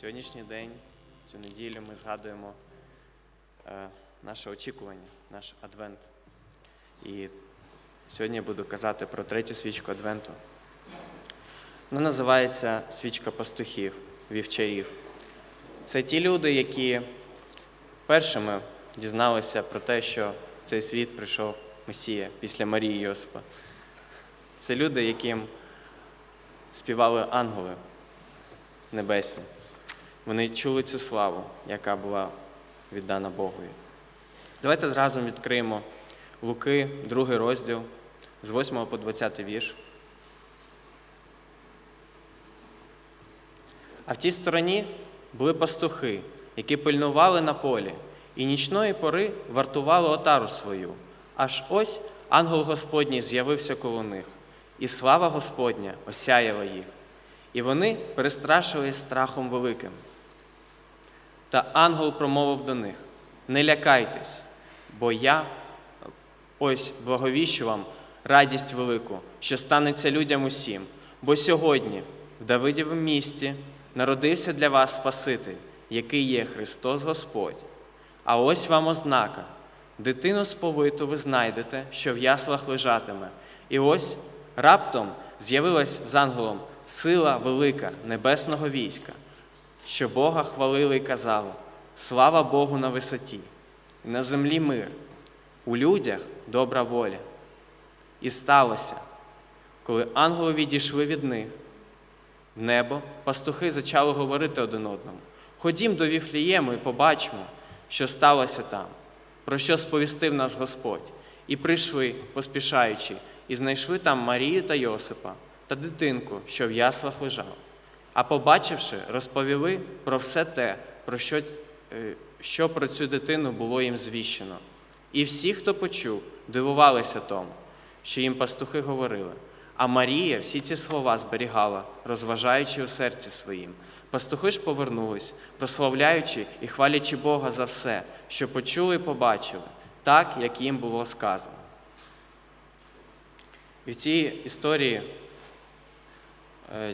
Сьогоднішній день, цю неділю ми згадуємо е, наше очікування, наш адвент. І сьогодні я буду казати про третю свічку Адвенту. Вона називається свічка пастухів, вівчарів. Це ті люди, які першими дізналися про те, що цей світ прийшов Месія після Марії Йосипа. Це люди, яким співали ангели небесні. Вони чули цю славу, яка була віддана Богові. Давайте разом відкриємо Луки, другий розділ з 8 по 20 вірш. А в тій стороні були пастухи, які пильнували на полі, і нічної пори вартували отару свою. Аж ось ангел Господній з'явився коло них, і слава Господня осяяла їх. І вони перестрашились страхом великим. Та ангел промовив до них: Не лякайтесь, бо я ось благовіщу вам радість велику, що станеться людям усім. Бо сьогодні в Давидівому місті народився для вас Спаситель, який є Христос Господь. А ось вам ознака. Дитину сповиту ви знайдете, що в яслах лежатиме. І ось раптом з'явилась з ангелом сила велика небесного війська, що Бога хвалили і казали: Слава Богу на висоті, на землі мир, у людях добра воля. І сталося, коли ангели відійшли від них, в небо пастухи зачали говорити один одному: Ходім до Віфлієму і побачимо, що сталося там, про що сповістив нас Господь. І прийшли, поспішаючи, і знайшли там Марію та Йосипа та дитинку, що в яслах лежав. А побачивши, розповіли про все те, про що, е, що про цю дитину було їм звіщено. І всі, хто почув, дивувалися тому, що їм пастухи говорили. А Марія всі ці слова зберігала, розважаючи у серці своїм. Пастухи ж повернулись, прославляючи і хвалячи Бога за все, що почули і побачили, так, як їм було сказано. І в цій історії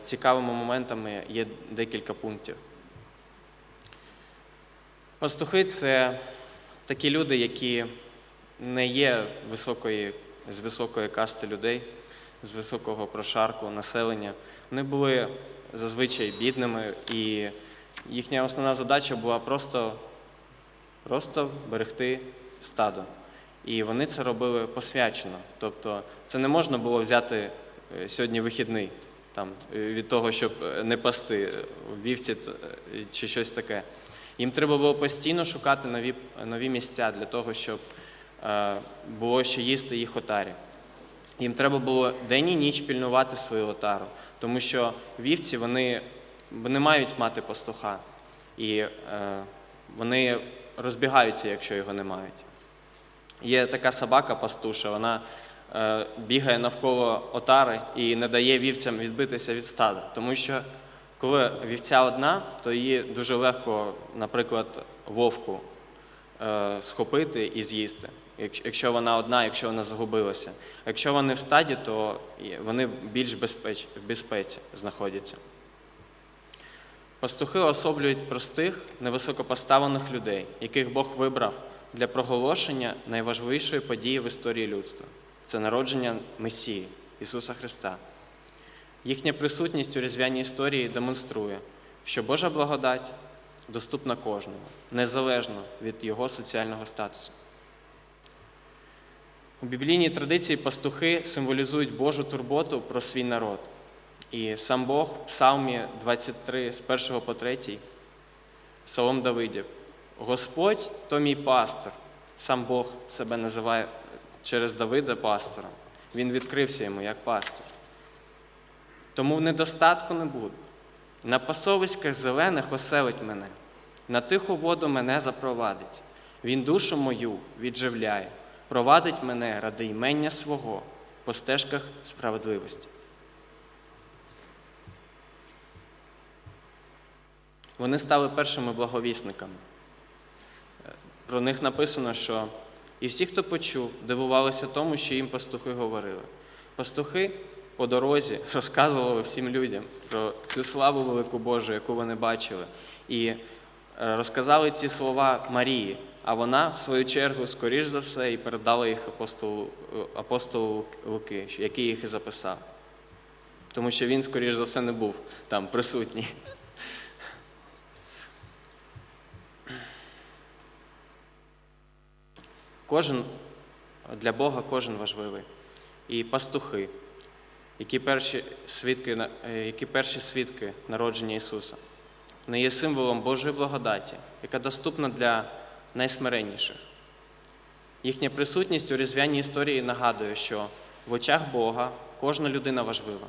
цікавими моментами є декілька пунктів. Пастухи це такі люди, які не є високої, з високої касти людей, з високого прошарку населення. Вони були зазвичай бідними, і їхня основна задача була просто, просто берегти стадо. І вони це робили посвячено. Тобто це не можна було взяти е, сьогодні вихідний там, е, від того, щоб е, не пасти в вівці е, чи щось таке. Їм треба було постійно шукати нові, нові місця для того, щоб е, було що їсти їх отарі. Їм треба було день і ніч пільнувати свою отару, тому що вівці вони, вони мають мати пастуха, і е, вони розбігаються, якщо його не мають. Є така собака пастуша, вона е, бігає навколо отари і не дає вівцям відбитися від стада. Тому що коли вівця одна, то її дуже легко, наприклад, вовку е, схопити і з'їсти. Якщо вона одна, якщо вона загубилася. Якщо вони в стаді, то вони більш безпеч, в безпеці знаходяться. Пастухи особлюють простих, невисокопоставлених людей, яких Бог вибрав для проголошення найважливішої події в історії людства це народження Месії Ісуса Христа. Їхня присутність у різдвяній історії демонструє, що Божа благодать доступна кожному, незалежно від його соціального статусу. У біблійній традиції пастухи символізують Божу турботу про свій народ. І сам Бог в Псалмі 23 з 1 по 3, Псалом Давидів. Господь то мій пастор. Сам Бог себе називає через Давида пастором. Він відкрився йому як пастор. Тому в недостатку не буду. На пасовиськах зелених оселить мене, на тиху воду мене запровадить. Він душу мою відживляє, провадить мене ради імення свого по стежках справедливості. Вони стали першими благовісниками. Про них написано, що і всі, хто почув, дивувалися тому, що їм пастухи говорили. Пастухи по дорозі розказували всім людям про цю славу велику Божу, яку вони бачили. І е, розказали ці слова Марії, а вона, в свою чергу, скоріш за все, і передала їх апостолу, е, апостолу Луки, який їх і записав. Тому що він, скоріш за все, не був там присутній. Кожен для Бога кожен важливий. І пастухи, які перші свідки, е, які перші свідки народження Ісуса, вони є символом Божої благодаті, яка доступна для найсмиренніших. Їхня присутність у різдвяній історії нагадує, що в очах Бога кожна людина важлива.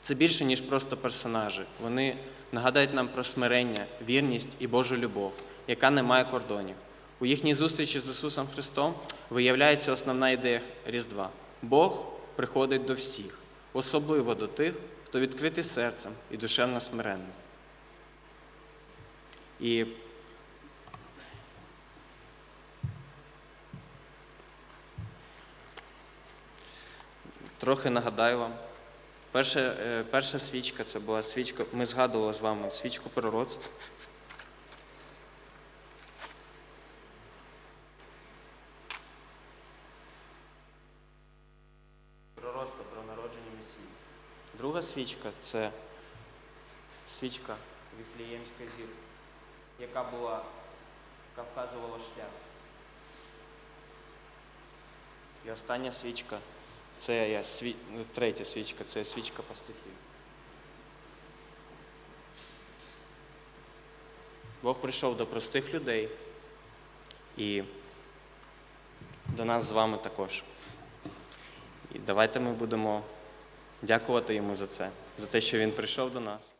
Це більше, ніж просто персонажі. Вони нагадують нам про смирення, вірність і Божу любов, яка не має кордонів. У їхній зустрічі з Ісусом Христом виявляється основна ідея Різдва. Бог приходить до всіх, особливо до тих, хто відкритий серцем і душевно смиренний. І трохи нагадаю вам. Перша, е, перша свічка це була свічка, ми згадували з вами свічку пророцтв. Пророцтво про народження Месії. Друга свічка це свічка Віфліємська зірка, яка була, яка вказувала шлях. І остання свічка це є сві... третя свічка, це свічка пастухів. Бог прийшов до простих людей і до нас з вами також. І давайте ми будемо дякувати йому за це, за те, що він прийшов до нас.